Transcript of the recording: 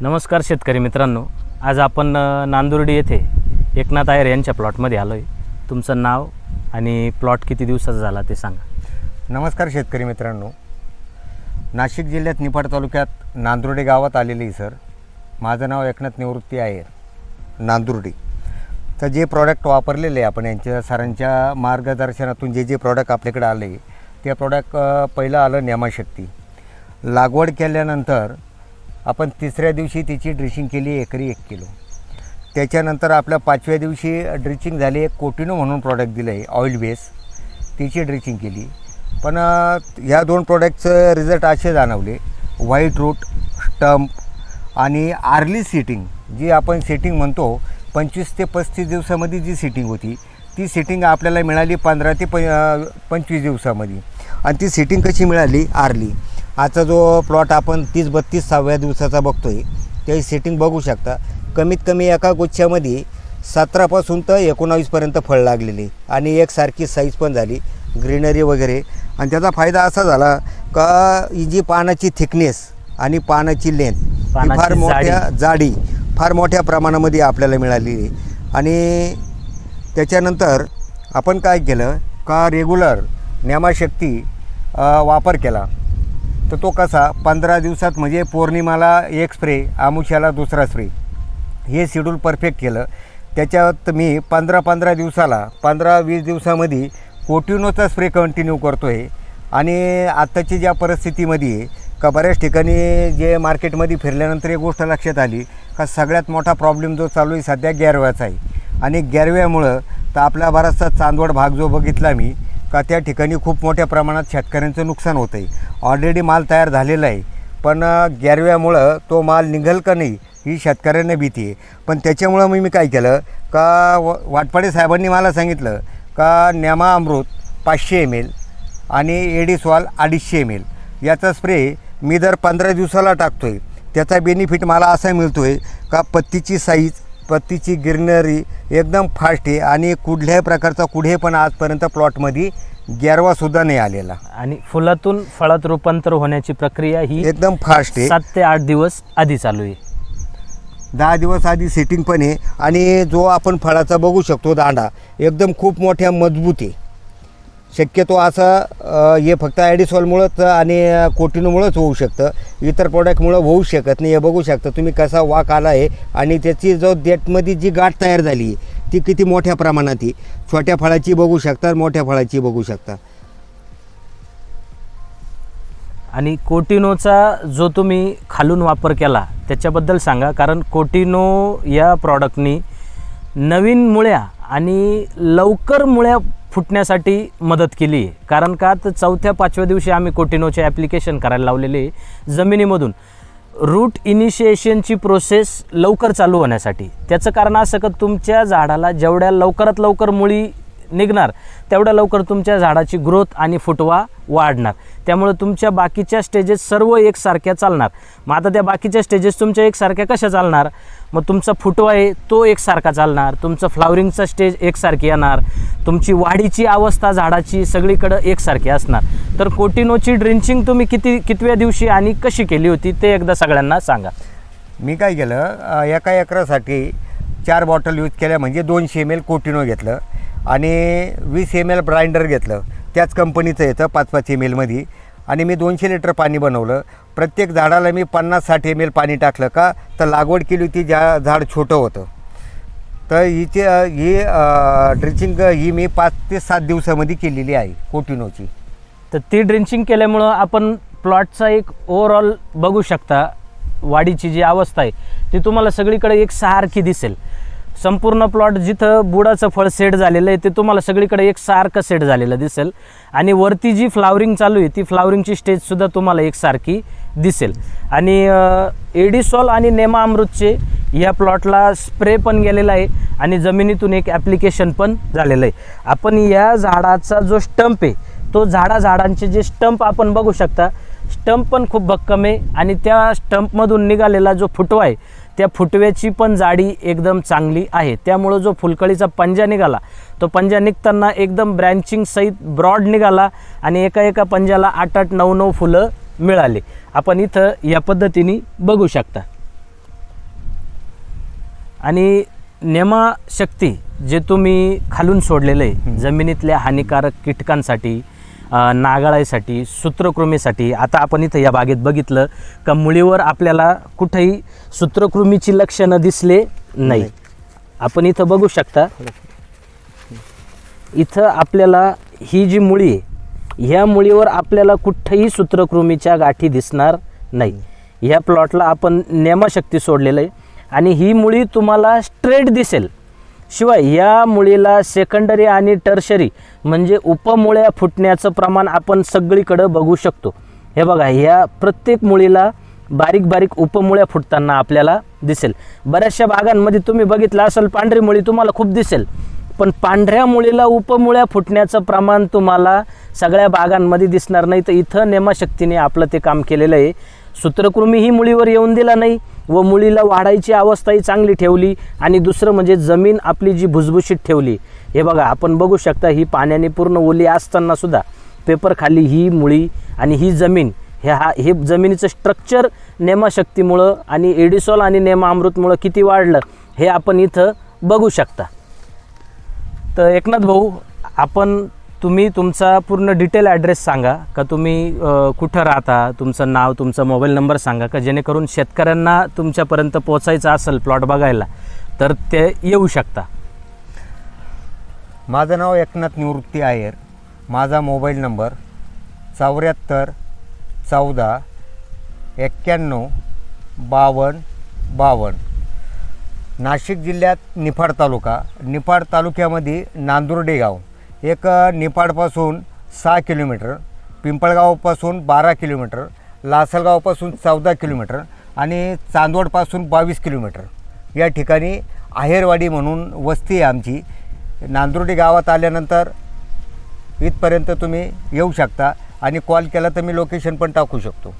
नमस्कार शेतकरी मित्रांनो. आज आपण नांदुर्डी येथे एकनाथ आयर यांच्या प्लॉटमध्ये आलो आहे तुमचं नाव आणि प्लॉट किती दिवसाचा झाला ते सांगा. नमस्कार शेतकरी मित्रांनो. नाशिक जिल्ह्यात निफाड तालुक्यात नांदुर्डे गावात आलेले आहे सर. माझं नाव एकनाथ निवृत्ती आहे नांदुर्डी. तर जे प्रॉडक्ट वापरलेले आहे आपण यांच्या सरांच्या मार्गदर्शनातून जे जे प्रॉडक्ट आपल्याकडे आले ते प्रॉडक्ट पहिलं आलं नेमाशक्ती. लागवड केल्यानंतर आपण तिसऱ्या दिवशी तिची ड्रिचिंग केली एकरी एक किलो. त्याच्यानंतर आपल्या पाचव्या दिवशी ड्रिचिंग झाली एक कोटिनो म्हणून प्रॉडक्ट दिलं आहे ऑइल बेस तिची ड्रिचिंग केली. पण ह्या दोन प्रॉडक्टचं रिझल्ट असे जाणवले. व्हाईट रूट स्टंप आणि आर्ली सिटिंग जी आपण सेटिंग म्हणतो पंचवीस ते पस्तीस दिवसामध्ये जी सिटिंग होती ती सिटिंग आपल्याला मिळाली पंधरा ते प पंचवीस दिवसामध्ये. आणि ती सिटिंग कशी मिळाली? आर्ली आजचा जो प्लॉट आपण तीस बत्तीस सहाव्या दिवसाचा बघतोय ते सेटिंग बघू शकता. कमीत कमी एका गुच्छामध्ये सतरापासून तर एकोणावीसपर्यंत फळ लागलेले आणि एकसारखी साईज पण झाली ग्रीनरी वगैरे. आणि त्याचा फायदा असा झाला का ही जी पानाची थिकनेस आणि पानाची लेंथ पानाची फार मोठ्या जाडी. फार मोठ्या प्रमाणामध्ये आपल्याला मिळाली आहे. आणि त्याच्यानंतर आपण काय केलं का रेग्युलर न्यामाशक्ती अ, वापर केला. तर तो कसा पंधरा दिवसात म्हणजे पौर्णिमाला एक स्प्रे आमुष्याला दुसरा स्प्रे. हे शेड्यूल परफेक्ट केलं. त्याच्यात मी पंधरा पंधरा दिवसाला पंधरा वीस दिवसामध्ये कोटिनोचा स्प्रे कंटिन्यू करतो आहे आणि आत्ताची ज्या परिस्थितीमध्ये आहे का बऱ्याच ठिकाणी जे मार्केटमध्ये फिरल्यानंतर एक गोष्ट लक्षात आली का सगळ्यात मोठा प्रॉब्लेम जो चालू आहे सध्या गॅरव्याचा आहे. आणि गॅरव्यामुळं तर आपला बराचसा चांदवड भाग जो बघितला मी का त्या ठिकाणी खूप मोठ्या प्रमाणात शेतकऱ्यांचं नुकसान होतं आहे ऑलरेडी माल तयार झालेला आहे पण गॅरव्यामुळं तो माल निघल का नाही ही शेतकऱ्यांना भीती आहे. पण त्याच्यामुळं मी मी काय केलं का व वाटपाडे साहेबांनी मला सांगितलं का न्यामा अमृत पाचशे एम एल आणि एडिसवाल अडीचशे एम एल याचा स्प्रे मी दर पंधरा दिवसाला टाकतो आहे त्याचा बेनिफिट मला असा मिळतो आहे का पत्तीची साईज पत्तीची गिरनरी एकदम फास्ट आहे आणि कुठल्याही प्रकारचा कुठे पण आजपर्यंत प्लॉटमध्ये गॅरवासुद्धा नाही आलेला. आणि फुलातून फळात रूपांतर होण्याची प्रक्रिया ही एकदम फास्ट आहे. सात ते आठ दिवस आधी चालू आहे. दहा दिवस आधी सेटिंग पण आहे आणि जो आपण फळाचा बघू शकतो दांडा एकदम खूप मोठ्या मजबूत आहे. शक्यतो असं हे फक्त ॲडिसॉलमुळंच आणि कोटिनमुळंच होऊ शकतं. इतर प्रॉडक्टमुळं होऊ शकत नाही. हे बघू शकता तुम्ही कसा वाक आला आहे आणि त्याची जो देठमध्ये जी गाठ तयार झाली आहे ती किती मोठ्या प्रमाणात आहे. छोट्या फळाची बघू शकता मोठ्या फळाची बघू शकता. आणि कोटिनोचा जो तुम्ही खालून वापर केला त्याच्याबद्दल सांगा. कारण कोटिनो या प्रॉडक्टनी नवीन मुळ्या आणि लवकर मुळ्या फुटण्यासाठी मदत केली. आहे कारण का? तर चौथ्या पाचव्या दिवशी आम्ही कोटिनोचे ॲप्लिकेशन करायला लावलेले आहे. जमिनीमधून रूट इनिशिएशनची प्रोसेस लवकर चालू होण्यासाठी. त्याचं कारण असं का? तुमच्या झाडाला जेवढ्या लवकरात लवकर मुळी निघणार तेवढ्या लवकर तुमच्या झाडाची ग्रोथ आणि फुटवा वाढणार. त्यामुळे तुमच्या बाकीच्या स्टेजेस सर्व एकसारख्या चालणार. मग आता त्या बाकीच्या स्टेजेस तुमच्या एकसारख्या कशा चालणार? मग तुमचा फुटवा आहे तो एकसारखा चालणार. तुमचं फ्लावरिंगचा स्टेज एकसारखी येणार. तुमची वाढीची अवस्था झाडाची सगळीकडं एकसारखी असणार. तर कोटिनोची ड्रिंचिंग तुम्ही किती कितव्या दिवशी आणि कशी केली होती ते एकदा सगळ्यांना सांगा. मी काय केलं एका एकरासाठी चार बॉटल यूज केल्या म्हणजे दोनशे एम एल कोटिनो घेतलं आणि वीस एम एल ब्राइंडर घेतलं. त्याच कंपनीचं येतं पाच पाच एम एलमध्ये आणि मी दोनशे लिटर पाणी बनवलं. प्रत्येक झाडाला मी पन्नास साठ एम एल पाणी टाकलं का तर लागवड केली होती ज्या झाड छोटं होतं. तर हिची ही ड्रिचिंग ही मी पाच ते सात दिवसामध्ये केलेली आहे कोटिनोची. तर ती ड्रिंचिंग केल्यामुळं आपण प्लॉटचा एक ओव्हरऑल बघू शकता वाढीची जी अवस्था आहे ती तुम्हाला सगळीकडे एक सारखी दिसेल. संपूर्ण प्लॉट जिथं बुडाचं फळ सेट झालेलं आहे ते तुम्हाला सगळीकडे एक सारखं सेट झालेलं दिसेल. आणि वरती जी फ्लावरिंग चालू आहे ती फ्लावरिंगची स्टेजसुद्धा तुम्हाला एकसारखी दिसेल. आणि एडिसॉल आणि नेमा अमृतचे या प्लॉटला स्प्रे पण गेलेला आहे आणि जमिनीतून एक ॲप्लिकेशन पण झालेलं आहे. आपण या झाडाचा जो स्टंप आहे तो झाडा झाडांचे जे स्टंप आपण बघू शकता स्टंप पण खूप भक्कम आहे आणि त्या स्टंपमधून निघालेला जो फुटवा आहे त्या फुटव्याची पण जाडी एकदम चांगली आहे. त्यामुळं जो फुलकळीचा पंजा निघाला तो पंजा निघताना एकदम ब्रँचिंग सहित ब्रॉड निघाला आणि एका एका पंजाला आठ आठ नऊ नऊ फुलं मिळाले. आपण इथं या पद्धतीने बघू शकता. आणि नेमा शक्ती जे तुम्ही खालून सोडलेलं आहे जमिनीतल्या हानिकारक कीटकांसाठी नागाळासाठी सूत्रकृमीसाठी. आता आपण इथं या बागेत बघितलं का मुळीवर आपल्याला कुठेही सूत्रकृमीची लक्षणं दिसले नाही. आपण इथं बघू शकता. इथं आपल्याला ही जी मुळी आहे ह्या मुळीवर आपल्याला कुठंही सूत्रकृमीच्या गाठी दिसणार नाही. ह्या प्लॉटला आपण नेमाशक्ती सोडलेलं आहे. आणि ही मुळी तुम्हाला स्ट्रेट दिसेल. शिवाय या मुळीला सेकंडरी आणि टर्शरी म्हणजे उपमुळ्या फुटण्याचं प्रमाण आपण सगळीकडं बघू शकतो. हे बघा ह्या प्रत्येक मुळीला बारीक बारीक उपमुळ्या फुटताना आपल्याला दिसेल. बऱ्याचशा बागांमध्ये तुम्ही बघितलं असेल पांढरी मुळी तुम्हाला खूप दिसेल. पण पांढऱ्या मुळीला उपमुळ्या फुटण्याचं प्रमाण तुम्हाला सगळ्या बागांमध्ये दिसणार नाही. तर इथं नेमाशक्तीने आपलं ते काम केलेलं आहे. सूत्रकृमी ही मुळीवर येऊन दिला नाही व मुळीला वाढायची अवस्थाही चांगली ठेवली आणि दुसरं म्हणजे जमीन आपली जी भुसभुशीत ठेवली. हे बघा आपण बघू शकता ही पाण्याने पूर्ण ओली असताना सुद्धा पेपर खाली ही मुळी आणि ही जमीन हे हा हे जमिनीचं स्ट्रक्चर नेमाशक्तीमुळं आणि एडिसॉल आणि नेमा अमृतमुळं किती वाढलं हे आपण इथं बघू शकता. तर एकनाथ भाऊ आपण तुम्ही तुमचा पूर्ण डिटेल ॲड्रेस सांगा का तुम्ही कुठं राहता तुमचं नाव तुमचा मोबाईल नंबर सांगा का जेणेकरून शेतकऱ्यांना तुमच्यापर्यंत पोचायचं असेल प्लॉट बघायला तर ते येऊ शकता. माझं नाव एकनाथ निवृत्ती आयर माझा मोबाईल नंबर चौऱ्याहत्तर चौदा एक्क्याण्णव बावन्न बावन्न. नाशिक जिल्ह्यात निफाड तालुका. निफाड तालुक्यामध्ये नांदुर्डे गाव. एक निपाडपासून निफाडपासून सहा किलोमीटर पिंपळगावपासून बारा किलोमीटर लासलगावपासून चौदा किलोमीटर आणि चांदवडपासून बावीस किलोमीटर. या ठिकाणी आहेरवाडी म्हणून वस्ती आहे आमची. नांदुर्डी गावात आल्यानंतर इथपर्यंत तुम्ही येऊ शकता आणि कॉल केला तर मी लोकेशन पण टाकू शकतो.